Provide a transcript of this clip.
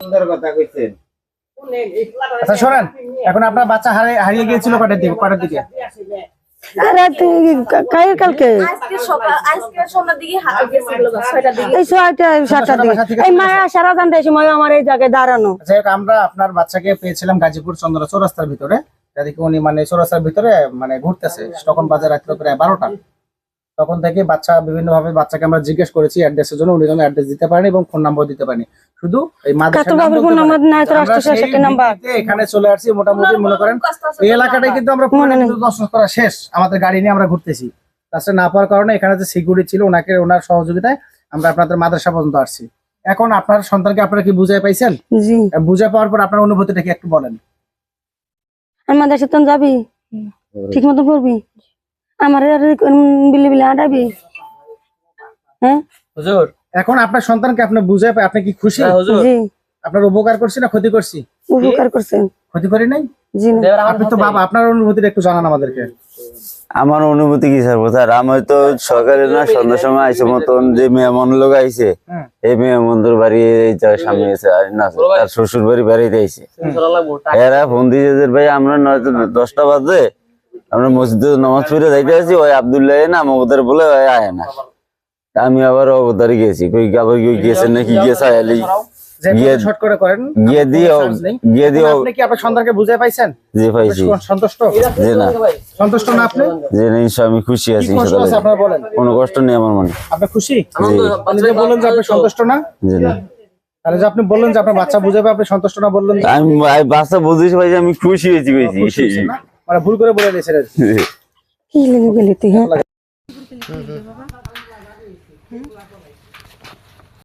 সুন্দর কথা কইছেন। আচ্ছা শোনেন এখন আপনার বাচ্চা হারিয়ে হারিয়ে গিয়েছিল কটার দিকে? কটার দিকে? কালকে? আজকে সকাল আজকে সন্ধ্যার দিকে হা- গেছিল গো, ছয়টার দিকে। এই ছয়টা সাতটার দিকে। এই মায়া সারা জানতে সময় আমার এই জায়গায় দাঁড়ানো। আমরা আপনার বাচ্চাকে পেয়েছিলাম গাজীপুর চন্দ্র চৌরাস্তার ভিতরে। যাদেরকে উনি মানে চৌরাস্তার ভিতরে মানে ঘুরতেছে। তখন বাজে রাত্রে প্রায় বারোটা। তখন থেকে বাচ্চা বিভিন্ন ভাবে বাচ্চাকে আমরা জিজ্ঞেস করেছি অ্যাড্রেসের জন্য উনি কোনো অ্যাড্রেস দিতে পারেনি এবং ফোন নাম্বার দিতে পারেনি। শুধু এই এখানে চলে আসছি মোটামুটি মনে করেন এই এলাকাটাই কিন্তু আমরা দর্শন করা শেষ। আমাদের গাড়ি নিয়ে আমরা ঘুরতেছি। রাস্তায় না পাওয়ার কারণে এখানে যে সিকিউরিটি ছিল ওনাকে ওনার সহযোগিতায় আমরা আপনাদের মাদ্রাসা পর্যন্ত আসছি। এখন আপনার সন্তানকে আপনারা কি বুঝাই পাইছেন? জি। বুঝে পাওয়ার পর আপনার অনুভূতিটা কি একটু বলেন? আমার দেশে যাবি? ঠিক মতো করবি আমার আর বিলি বিলি আটাবি হ্যাঁ? হুজুর এখন আপনার সন্তানকে আপনি বুঝে আপনি কি খুশি? হ্যাঁ, হুজুর। জি। আপনার উপকার করছি না ক্ষতি করছি? উপকার করছেন ক্ষতি করি নাই? জি আপনি তো বাবা আপনার অনুভূতিটা একটু জানান আমাদেরকে। আমার অনুভূতি কি স্যার স্যার আমি তো সকালে না সন্ধ্যার সময় আইসে মতন যে মেহমান লোক আইছে এই মেহমানদের বাড়ি সামনে এসে আর না তার শ্বশুর বাড়ি বাড়িতে আইছে। চলা এরা ফোন দিয়েছে ভাই আমরা নয়তো দশটা বাজে আমরা মসজিদে নামাজ পড়ে যাইতে আছি ওই আবদুল্লাহ না আমাদের বলে ওই আয় না। আমি আবার অবতারে গেছি। কই আবার কই গেছে নাকি? গেছে আয়ালি গিয়ে- শর্ট করে করেন গিয়ে দিয়ে গিয়ে দিয়ে আপনি কি আপনার সন্তানকে বুঝে পাইছেন? যে পাইছি। সন্তুষ্ট? না। সন্তুষ্ট না আপনি? যে না আমি খুশি আছি আপনার বলেন? কোনো কষ্ট নেই আমার মনে। আপনি খুশি? আপনি যে বললেন যে আপনি সন্তুষ্ট না? না। তাহলে যে আপনি বললেন যে আপনার বাচ্চা বুঝে পাবে আপনি সন্তুষ্ট না বললেন আমি বাচ্চা বুঝিস ভাই যে আমি খুশি হয়েছি না? মানে ভুল করে বলে দিয়েছেন আর কি কি লেগে। গেলি তুই হ্যাঁ